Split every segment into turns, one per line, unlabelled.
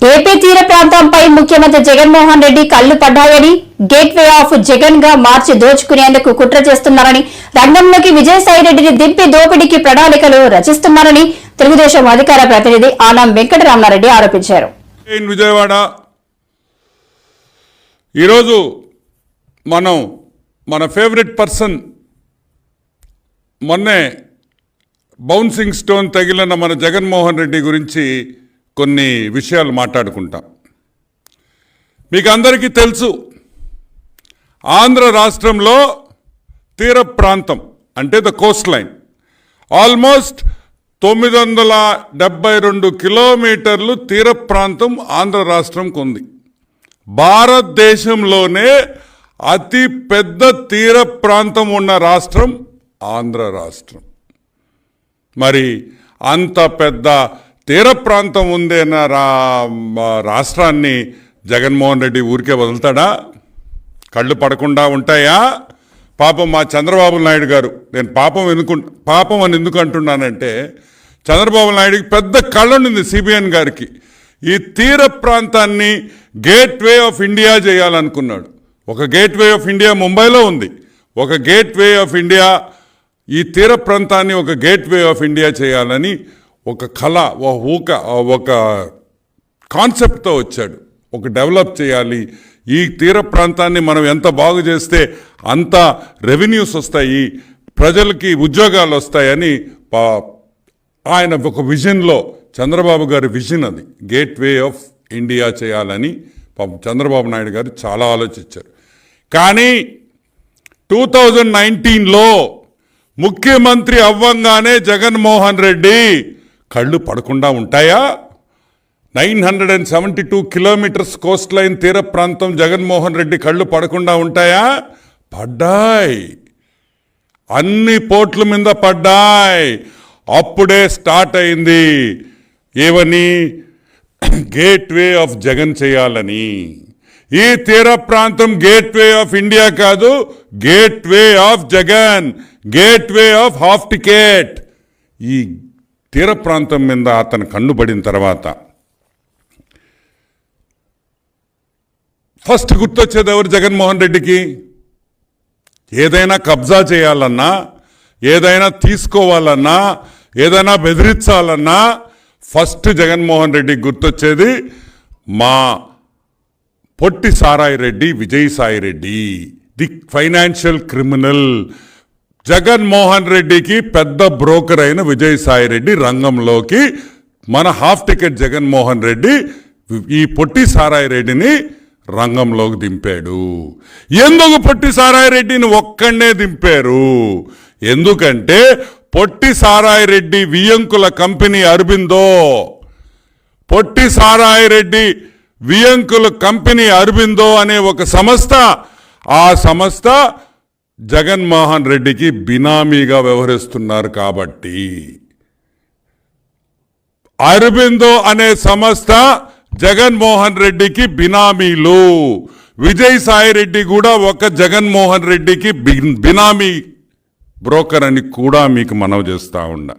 AP తీర ప్రాంతంపై ముఖ్యమంత్రి జగన్మోహన్ రెడ్డి కళ్ళు పడ్డాయని గేట్ వే ఆఫ్ జగన్గా మార్చి దోచుకునేందుకు కుట్ర చేస్తున్నారని రంగంలోకి విజయసాయిరెడ్డిని దింపి దోపిడీకి ప్రణాళికలు రచిస్తున్నారని తెలుగుదేశం అధికార ప్రతినిధి ఆనం వెంకటరామనారెడ్డి ఆరోపించారు.
విజయవాడ. ఈరోజు మనం మన ఫేవరెట్ పర్సన్ మొన్నే బౌన్సింగ్ స్టోన్ తగిలిన మన జగన్మోహన్ రెడ్డి గురించి కొన్ని విషయాలు మాట్లాడుకుంటాం. మీకు అందరికీ తెలుసు ఆంధ్ర రాష్ట్రంలో తీర ప్రాంతం అంటే ద కోస్ట్ లైన్ ఆల్మోస్ట్ తొమ్మిది వందల డెబ్బై రెండు కిలోమీటర్లు తీర ప్రాంతం ఆంధ్ర రాష్ట్రంకు ఉంది. భారతదేశంలోనే అతి పెద్ద తీర ప్రాంతం ఉన్న రాష్ట్రం ఆంధ్ర రాష్ట్రం. మరి అంత పెద్ద తీర ప్రాంతం ఉందన్న రా రాష్ట్రాన్ని జగన్మోహన్ రెడ్డి ఊరికే వదులుతాడా? కళ్ళు పడకుండా ఉంటాయా? పాపం మా చంద్రబాబు నాయుడు గారు నేను పాపం ఎందుకు పాపం అని ఎందుకు అంటున్నానంటే చంద్రబాబు నాయుడుకి పెద్ద కళ్ళ ఉంది సిబిఎన్ గారికి. ఈ తీర ప్రాంతాన్ని గేట్ వే ఆఫ్ ఇండియా చేయాలనుకున్నాడు. ఒక గేట్ వే ఆఫ్ ఇండియా ముంబైలో ఉంది. ఒక గేట్ వే ఆఫ్ ఇండియా ఈ తీర ప్రాంతాన్ని ఒక గేట్ వే ఆఫ్ ఇండియా చేయాలని ఒక కళ ఒక ఊక ఒక కాన్సెప్ట్తో వచ్చాడు. ఒక డెవలప్ చేయాలి. ఈ తీర ప్రాంతాన్ని మనం ఎంత బాగు చేస్తే అంత రెవెన్యూస్ వస్తాయి ప్రజలకి ఉద్యోగాలు వస్తాయని పా- ఆయన ఒక విజన్లో చంద్రబాబు గారి విజన్ అది. గేట్వే ఆఫ్ ఇండియా చేయాలని పాపం చంద్రబాబు నాయుడు గారు చాలా ఆలోచించారు. కానీ టూ థౌజండ్ నైన్టీన్లో ముఖ్యమంత్రి అవ్వంగానే జగన్మోహన్ రెడ్డి కళ్ళు పడకుండా ఉంటాయా? Nine hundred and seventy two kilometers coast line తీర ప్రాంతం జగన్మోహన్ రెడ్డి కళ్ళు పడకుండా ఉంటాయా? పడ్డాయి. అన్ని పోట్ల మీద పడ్డాయి. అప్పుడే స్టార్ట్ అయింది. ఏమని గేట్వే ఆఫ్ జగన్ చేయాలని. ఈ తీర ప్రాంతం గేట్వే ఆఫ్ ఇండియా కాదు gateway of Jagan gateway of half ticket. ఈ తీర ప్రాంతం మీద అతను కన్నుబడిన తర్వాత ఫస్ట్ గుర్తొచ్చేది ఎవరు? జగన్మోహన్ రెడ్డికి. ఏదైనా కబ్జా చేయాలన్నా ఏదైనా తీసుకోవాలన్నా ఏదైనా బెదిరించాలన్నా ఫస్ట్ జగన్మోహన్ రెడ్డికి గుర్తొచ్చేది మా పొట్టి సారాయి Reddy Vijayasai Reddy the financial criminal Jaganmohan రెడ్డికి పెద్ద బ్రోకర్ అయిన విజయసాయి రెడ్డి రంగంలోకి మన హాఫ్ టికెట్ జగన్మోహన్ రెడ్డి ఈ పొట్టి సారాయి రెడ్డిని రంగంలోకి దింపాడు. ఎందుకు పొట్టి సారాయి రెడ్డిని ఒక్కడే దింపారు? ఎందుకంటే పొట్టి సారాయి రెడ్డి వియంకుల కంపెనీ అరబిందో. పొట్టి సారాయి రెడ్డి వియంకుల కంపెనీ అరబిందో అనే ఒక సంస్థ. ఆ సంస్థ జగన్మోహన్ రెడ్డికి బినామీగా వ్యవహరిస్తున్నారు కాబట్టి. అరబిందో అనే సంస్థ జగన్మోహన్ రెడ్డికి బినామీలు. విజయసాయి రెడ్డి కూడా ఒక జగన్మోహన్ రెడ్డికి బినామీ బ్రోకర్ అని కూడా మీకు మనవి చేస్తా ఉన్నా.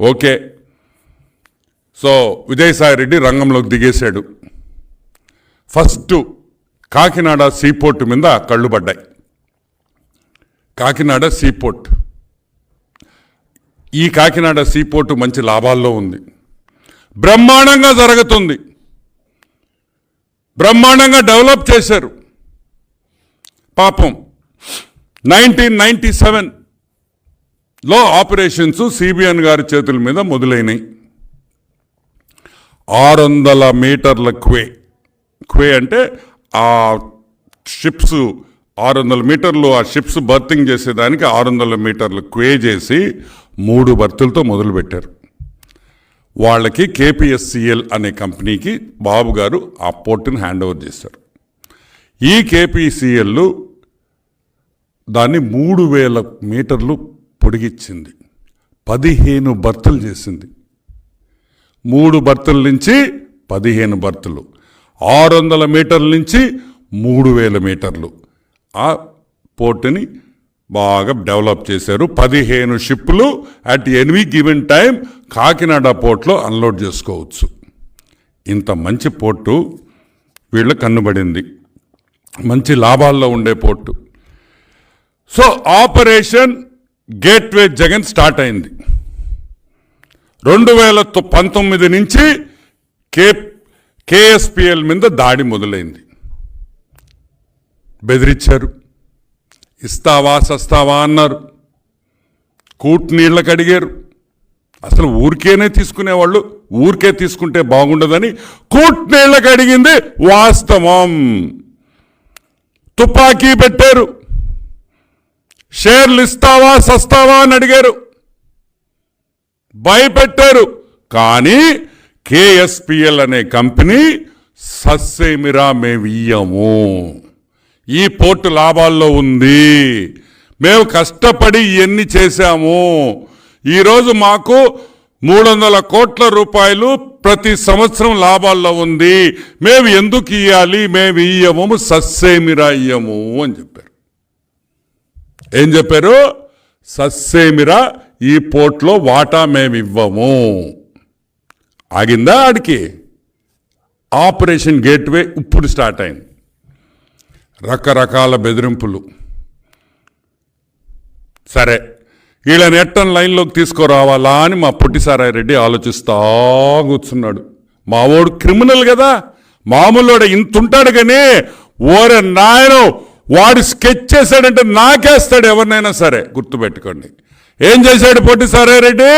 ఓకే. సో విజయసాయి రెడ్డి రంగంలోకి దిగేశాడు. ఫస్ట్ కాకినాడ సీపోర్టు మీద కళ్ళు పడ్డాయి. కాకినాడ సీపోర్ట్ ఈ కాకినాడ సీపోర్ట్ మంచి లాభాల్లో ఉంది. బ్రహ్మాండంగా జరుగుతుంది. బ్రహ్మాండంగా డెవలప్ చేశారు. పాపం నైన్టీన్ నైంటీ సెవెన్లో ఆపరేషన్స్ సిబిఎన్ గారి చేతుల మీద మొదలైనాయి. ఆరు వందల మీటర్ల క్వే. క్వే అంటే ఆ షిప్స్ ఆరు వందల మీటర్లు ఆ షిప్స్ బర్తింగ్ చేసేదానికి ఆరు వందల మీటర్లు క్వే చేసి మూడు బర్తులతో మొదలుపెట్టారు. వాళ్ళకి కేపిఎస్సిఎల్ అనే కంపెనీకి బాబు గారు ఆ పోర్టుని హ్యాండ్ ఓవర్ చేశారు. ఈ కేపీసీఎల్ దాన్ని మూడు వేల మీటర్లు పొడిగిచ్చింది. పదిహేను బర్తులు చేసింది. మూడు బర్తుల నుంచి పదిహేను బర్తులు ఆరు వందల మీటర్ల నుంచి మూడు వేల మీటర్లు. ఆ పోర్టుని బాగా డెవలప్ చేశారు. పదిహేను షిప్పులు at any given time Kakinada పోర్ట్లో unload చేసుకోవచ్చు. ఇంత మంచి పోర్టు వీళ్ళ కన్నుబడింది. మంచి లాభాల్లో ఉండే port. So operation gateway Jagan start అయింది. రెండు వేల తొ- పంతొమ్మిది నుంచి కే కేఎస్పిఎల్ మీద దాడి మొదలైంది. బెదిరించారు. ఇస్తావా సస్తావా అన్నారు. కూట్ నీళ్ళకి అడిగారు అసలు ఊరికేనే తీసుకునేవాళ్ళు? ఊరికే తీసుకుంటే బాగుండదని కూట్ నీళ్ళకి అడిగింది వాస్తవం. తుపాకీ పెట్టారు. షేర్లు ఇస్తావా సస్తావా అని అడిగారు. భయపెట్టారు. కానీ కేఎస్పిఎల్ అనే కంపెనీ సస్సేమిరా మేము ఇయ్యము. ఈ పోర్టు లాభాల్లో ఉంది. మేము కష్టపడి ఇవన్నీ చేశాము. ఈరోజు మాకు మూడు వందల కోట్ల రూపాయలు ప్రతి సంవత్సరం లాభాల్లో ఉంది. మేము ఎందుకు ఇవ్వాలి మేము ఇయ్యము సస్సేమిరా ఇయ్యము అని చెప్పారు. ఏం చెప్పారు? సస్సేమిరా ఈ పోర్ట్లో వాటా మేము ఇవ్వము. ఆగిందా ఆడికి? ఆపరేషన్ గేట్వే ఇప్పుడు స్టార్ట్ అయింది. రకరకాల బెదిరింపులు. సరే వీళ్ళని ఎట్టని లైన్లోకి తీసుకురావాలా అని మా పొట్టిసారాయ రెడ్డి ఆలోచిస్తా కూర్చున్నాడు. మావోడు క్రిమినల్ కదా మామూలుడు ఇంత ఉంటాడు కానీ ఓరే నాయన వాడు స్కెచ్ చేశాడంటే నాకేస్తాడు ఎవరినైనా సరే గుర్తుపెట్టుకోండి. ఏం చేశాడు పొట్టిసారాయ రెడ్డి